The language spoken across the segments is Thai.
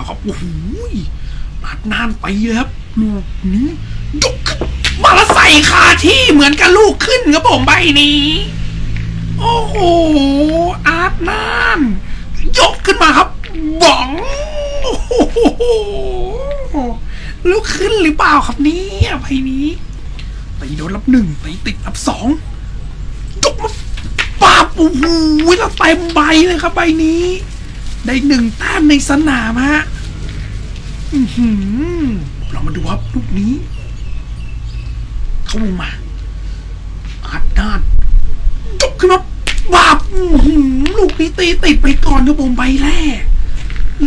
แล้วครับโอ้โหอัดนานไปเลยครับลูกนี้ยกขึ้นมาแล้วใส่คาที่เหมือนกับลูกขึ้นครับผมใบนี้ โอ้โหอาร์ตนานยกขึ้นมาครับบ้องโอ้โหลูกขึ้นหรือเปล่าครับนี่ใบนี้ตีโดนรับหนึ่งตีติดรับสองยกมาปาบโอ้โหแล้วเต็มใบเลยครับใบนี้ ได้หนึ่งแต้มในสนามฮะอือหือเรามาดูครับลูกนี้ เข้ามาอาร์ตนานจบขึ้นมาบาบอื้อหือลูกนี้ตีติดไปก่อนครับผมใบแรก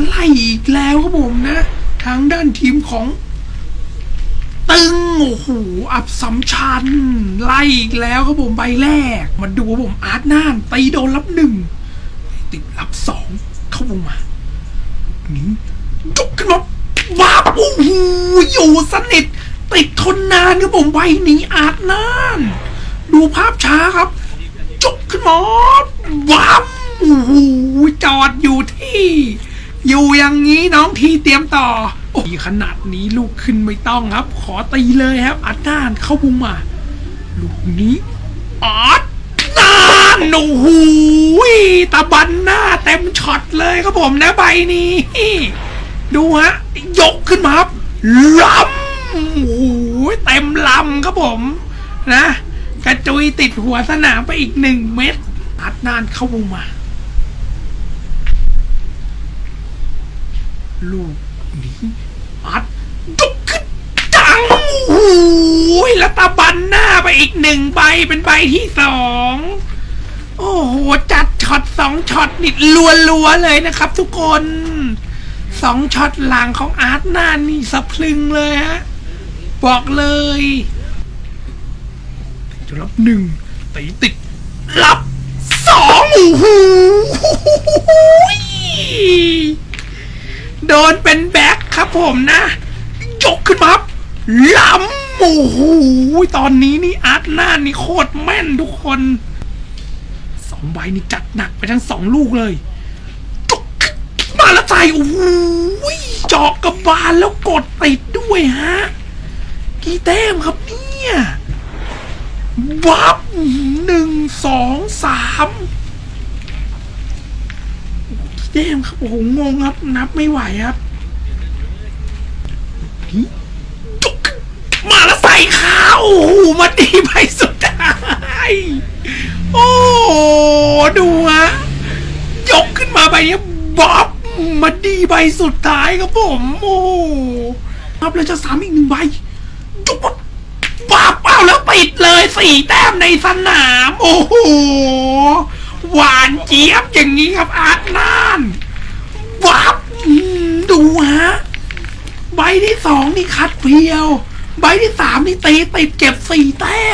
ไล่อีกแล้วครับผมนะ ทางด้านทีมของ ตึง โอ้โห อับสำชัน ไล่อีกแล้วครับผมใบแรก มาดูครับผมอาร์ตน่านตีโดนรับหนึ่งติดรับสองเข้า ลงมาลูกนี้จบขึ้นมาบาบโอ้โหอยู่สนิท ติดทนนานครับผมใบนี้อาร์ตน่าน ดูภาพช้าครับจบขึ้นมาว้ามโอ้โหจอดอยู่ที่ อยู่อย่างนี้น้องทีเตรียมต่อโอ้ยขนาดนี้ลูกขึ้นไม่ต้องครับ ขอตีเลยครับอัดด้านเข้าบุมมา ลูกนี้อัด ด้านโอ้โหตะบันหน้าเต็มช็อตเลยครับผมนะใบนี้ ดูฮะ ยกขึ้นมาครับลำโอ้โหเต็มลำครับผม นะ กระจุยติดหัวสนามไปอีกหนึ่งเม็ดอัดนานเข้ามุมมาลูกนี้อัดยกขึ้นจังโอ้โหแล้วตะบันหน้าไปอีกหนึ่งใบเป็นใบที่สอง โอ้โห จัดช็อตสองช็อตนิดรัวๆเลยนะครับ ทุกคนสองช็อตหลังของอาร์ตหน้านี่สะพึงเลยฮะ บอกเลยจะรับหนึ่งตีติดรับสองโอ้โหโดนเป็นแบ็คครับผมนะ ยกขึ้นมาครับล้ำโอ้โหตอนนี้นี่อาร์ตหน้านี่โคตรแม่นทุกคน ใบนี่จัดหนักไปทั้งสองลูกเลยมาแล้วใส่โอ้โหเจาะกระบาลแล้วกดติดด้วยฮะ กี่แต้มครับเนี่ยวับหนึ่งสองสามเด้มครับโอ้โหงงครับนับไม่ไหวครับจุกมาแล้วใส่ข้าวโอ้โหมาดีไปสุดท้าย โอ้ดูฮะยกขึ้นมาไปเนี้ยบ๊อบมาดีใบสุดท้ายครับผม โอ้ครับแล้วจะสามอีกหนึ่งใบจุกมาปาเป้าแล้วปิดเลยสี่แต้มในสนาม โอ้โหหวานเจี๊ยบอย่างนี้ครับอาร์ตนานวับอืมดูฮะใบที่สองนี่คัดเพียว ใบที่สามนี่ตีติดเก็บสี่แต้ม